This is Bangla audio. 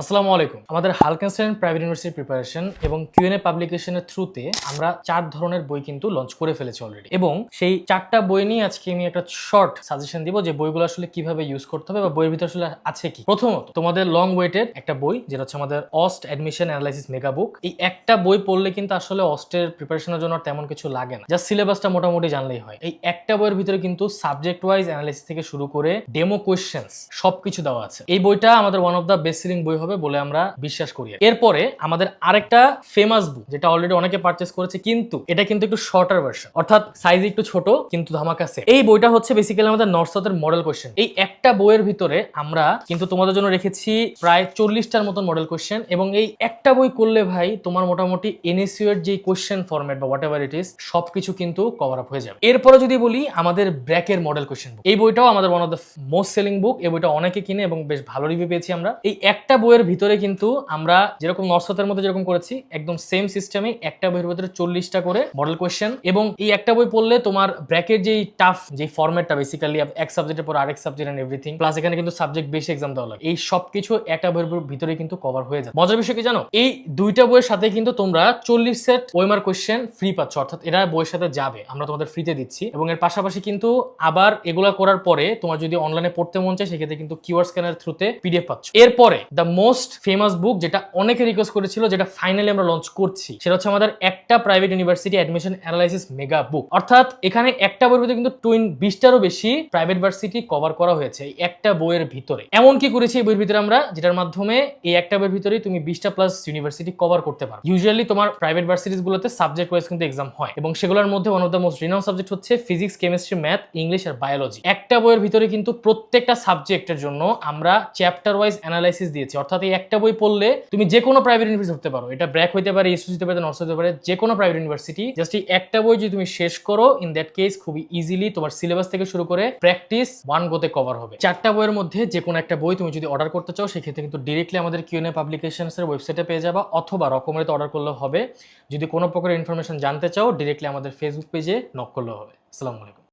আসসালামু আলাইকুম। আমাদের হালকেনস্টাইন প্রাইভেট ইউনিভার্সিটি প্রিপারেশন এবং কিউএনএ পাবলিকেশনের থ্রুতে আমরা চার ধরনের বই কিন্তু লঞ্চ করে ফেলেছি অলরেডি এবং সেই চারটা বই নিয়ে আজকে আমি একটা শর্ট সাজেশন দিব যে বইগুলো আসলে কীভাবে ইউজ করতে হবে বা বইয়ের ভিতরে আসলে আছে কি। প্রথমত, তোমাদের লং ওয়েটের একটা বই, যেটা হচ্ছে আমাদের অস্ট অ্যাডমিশন অ্যানালাইসিস মেগা বুক এই একটা বই পড়লে কিন্তু আসলে অস্টের প্রিপারেশনের জন্য তেমন কিছু লাগে না। জাস্ট সিলেবাসটা মোটামুটি জানলেই হয়। এই একটা বইয়ের ভিতরে কিন্তু সাবজেক্ট ওয়াইজ অ্যানালাইসিস থেকে শুরু করে ডেমো কোয়েশ্চেন্স সবকিছু দেওয়া আছে। এই বইটা আমাদের one of the best selling বই হবে বলে আমরা বিশ্বাস করি এরপরে আমাদের আরেকটা ফেমাস বুক যেটা অলরেডি অনেকে পারচেস করেছে, কিন্তু এটা কিন্তু একটু শর্টার ভার্সন অর্থাৎ সাইজ একটু ছোট, কিন্তু ধামাকা set। এই বইটা হচ্ছে বেসিক্যালি আমাদের নর্থ সাউথের মডেল কোয়েশ্চেন এই একটা বইয়ের ভিতরে আমরা কিন্তু তোমাদের জন্য রেখেছি প্রায় চল্লিশটার মতন মডেল কোয়েশ্চেন এবং এই একটা বই করলে ভাই তোমার মোটামুটি এনএসইউ এর যে কোয়েশ্চেন ফরম্যাট বা হোয়াট এভার ইট ইস সবকিছু কিন্তু কভার আপ হয়ে যাবে। এরপরে যদি বলি আমাদের ব্র্যাকের মডেল কোয়েশ্চেন বুক এই বইটাও আমাদের one of the most selling book এই বইটা অনেকে কিনে এবং বেশ ভালো রিভিউ পেয়েছি আমরা। এই একটা বইয়ের ভিতরে কিন্তু আমরা যেরকম নর্সতের মধ্যে যেরকম করেছি, একদম সেম সিস্টেমে একটা বইয়ের ভিতরে চল্লিশটা করে মডেল কোয়েশ্চেন এবং এই একটা বই পড়লে তোমার ব্র্যাকের যেই টাফ যে ফরম্যাটটা বেসিক্যালি এক সাবজেক্টের পর আরেক সাবজেক্ট এন্ড এভরিথিং প্লাস এখানে কিন্তু সাবজেক্ট বেশি এক্সাম দেওয়া লাগে। এই সব কিছু একটা বইয়ের ভিতরে কিন্তু কভার হয়ে যায়। মজার বিষয় কি জানো? এই দুইটা বইয়ের সাথে কিন্তু তোমরা চল্লিশ সেট ওয়েমার কোয়েশ্চেন ফ্রি পাচ্ছ, অর্থাৎ এরা বইয়ের সাথে যাবে। আমরা তোমাদের ফ্রিতে দিচ্ছি। এবং এর পাশাপাশি কিন্তু আবার এগুলা করার পরে তোমার যদি অনলাইনে পড়তে মন চায়, সেক্ষেত্রে কিন্তু কিউআর স্ক্যানের থ্রুতে পিডিএফ পাচ্ছ। এরপরে দ্য মোস্ট ফেমাস বুক যেটা অনেকে রিকোয়েস্ট করেছিল, যেটা ফাইনালি আমরা লঞ্চ করছি, সেটা হচ্ছে আমাদের একটা private university admission analysis mega book অর্থাৎ এখানে একটা বইয়ের ভিতরে কিন্তু টুইন বিশটারও বেশি প্রাইভেট ভার্সিটি কভার করা হয়েছে এই একটা বইয়ের ভিতরে। এমন কি করেছি এই বইয়ের ভিতরে আমরা, যেটার মাধ্যমে এই একটা বইয়ের ভিতরে তুমি বিশটা প্লাস ইউনিভার্সিটি কভার করতে পারো। ইউজুয়ালি তোমার প্রাইভেট ভার্সিটিস গুলোতে সাবজেক্ট ওয়াইজ কিন্তু এক্সাম হয় এবং সেগুলোর মধ্যে one of the most renowned subject হচ্ছে ফিজিক্স কেমিস্ট্রি ম্যাথ ইংলিশ আর বায়োলজি একটা বইয়ের ভিতরে কিন্তু প্রত্যেকটা সাবজেক্টের জন্য আমরা চ্যাপ্টার ওয়াইজ অ্যানালাইসিস দিয়েছি। এই একটা বই পড়লে তুমি যে কোনো প্রাইভেট ইউনিভার্সিটি হতে পারো। এটা ব্র্যাক হতে পারে ইস্যু হতে পারে নর্স হতে পারে যে কোনো প্রাইভেট ইউনিভার্সিটি জাস্ট এই একটা বই যদি তুমি শেষ করো ইন দ্যাট কেস খুবই ইজিলি তোমার সিলেবাস থেকে শুরু করে প্র্যাকটিস ওয়ান গোতে কভার হবে। চারটা বইয়ের মধ্যে যে কোনো একটা বই তুমি যদি অর্ডার করতে চাও, সেক্ষেত্রে কিন্তু ডিরেক্টলি আমাদের কিউএনএ পাবলিকেশনস এর ওয়েবসাইটে পেয়ে যাবা, অথবা রকমের অর্ডার করলে হবে। যদি কোনো প্রকার ইনফরমেশন জানতে চাও ডিরেক্টলি আমাদের ফেসবুক পেজে নক করলেও হবে। আসসালামু আলাইকুম।